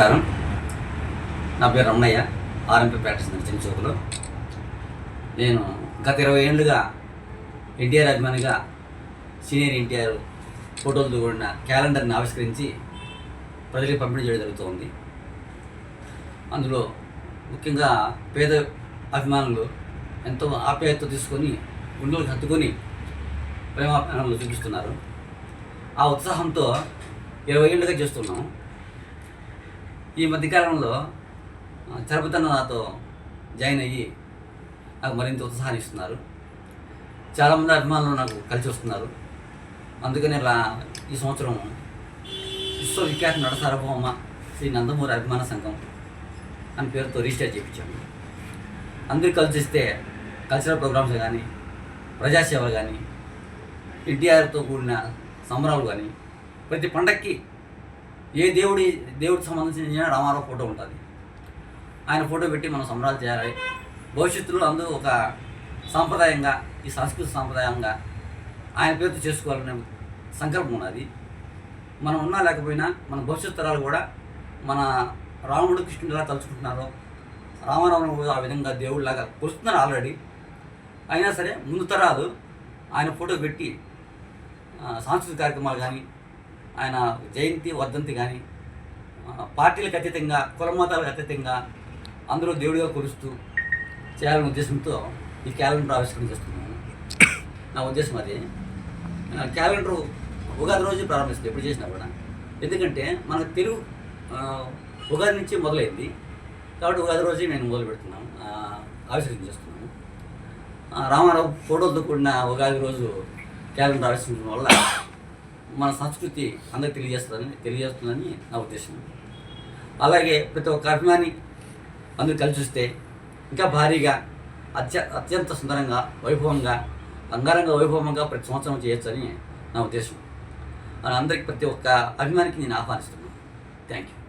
నా పేరు Ramanaiah RMP practice చిన్న చౌకలో. నేను గత ఇరవై ఏళ్ళుగా ఎన్టీఆర్ అభిమానిగా సీనియర్ ఎన్టీఆర్ ఫోటోలతో కూడిన క్యాలెండర్ని ఆవిష్కరించి ప్రజలకు పంపిణీ చేయడం జరుగుతోంది. అందులో ముఖ్యంగా పేద అభిమానులు ఎంతో ఆప్యాయత తీసుకొని గుండెలకు హత్తుకొని ప్రేమాభిమానులు చూపిస్తున్నారు. ఆ ఉత్సాహంతో ఇరవై ఏళ్ళుగా చేస్తున్నాం. ఈ మధ్యకాలంలో చరపతన్న నాతో జాయిన్ అయ్యి నాకు మరింత ఉత్సాహాన్ని ఇస్తున్నారు. చాలామంది అభిమానులు నాకు కలిసి వస్తున్నారు. అందుకని ఇలా ఈ సంవత్సరం విశ్వవిఖ్యాత నట సార్వభౌమ శ్రీ నందమూరి అభిమాన సంఘం అని పేరుతో రిజిస్టర్ చేయించాము. అందరూ కలిసి ఇస్తే కల్చరల్ ప్రోగ్రామ్స్ కానీ ప్రజాసేవలు కానీ ఎన్టీఆర్తో కూడిన సంబరాలు కానీ ప్రతి పండక్కి ఏ దేవుడి దేవుడికి సంబంధించిన రామారావు ఫోటో ఉంటుంది. ఆయన ఫోటో పెట్టి మనం సంబరాలు చేయాలి. భవిష్యత్తులో అందరూ ఒక సాంప్రదాయంగా ఈ సంస్కృతి సాంప్రదాయంగా ఆయన పేరుతో చేసుకోవాలనే సంకల్పం ఉన్నది. మనం ఉన్నా లేకపోయినా మన భవిష్యత్ తరాలు కూడా మన రాముడు కృష్ణుడు ఎలా తలుచుకుంటున్నారో రామారావును కూడా ఆ విధంగా దేవుడిలాగా కొలుస్తున్నారు ఆల్రెడీ. అయినా సరే ముందు తరాలు ఆయన ఫోటో పెట్టి సాంస్కృతిక కార్యక్రమాలు కానీ ఆయన జయంతి వర్ధంతి కానీ పార్టీలకు అతీతంగా కులమతాలకు అతీతంగా అందరూ దేవుడిగా కొలుస్తూ చేయాలనే ఉద్దేశంతో ఈ క్యాలెండర్ ఆవిష్కరణ చేస్తున్నాను. నా ఉద్దేశం అది. క్యాలెండర్ ఉగాది రోజు ప్రారంభిస్తుంది ఎప్పుడు చేసినా కూడా. ఎందుకంటే మన తెలుగు ఉగాది నుంచి మొదలైంది. కాబట్టి ఉగాది రోజే నేను మొదలు పెడుతున్నాను ఆవిష్కరణ చేస్తున్నాను. రామారావు ఫోటోలతో కూడిన ఉగాది రోజు క్యాలెండర్ ఆవిష్కరించడం వల్ల మన సంస్కృతి అందరికి తెలియజేస్తుందని తెలియజేస్తుందని నా ఉద్దేశం. అలాగే ప్రతి ఒక్క అభిమాని అందరూ కలిసి చూస్తే ఇంకా భారీగా అత్య అత్యంత సుందరంగా వైభవంగా అంగరంగ వైభవంగా ప్రతి సంవత్సరం చేయొచ్చని నా ఉద్దేశం. అందరికి ప్రతి ఒక్క అభిమానికి నేను ఆహ్వానిస్తున్నాను. Thank you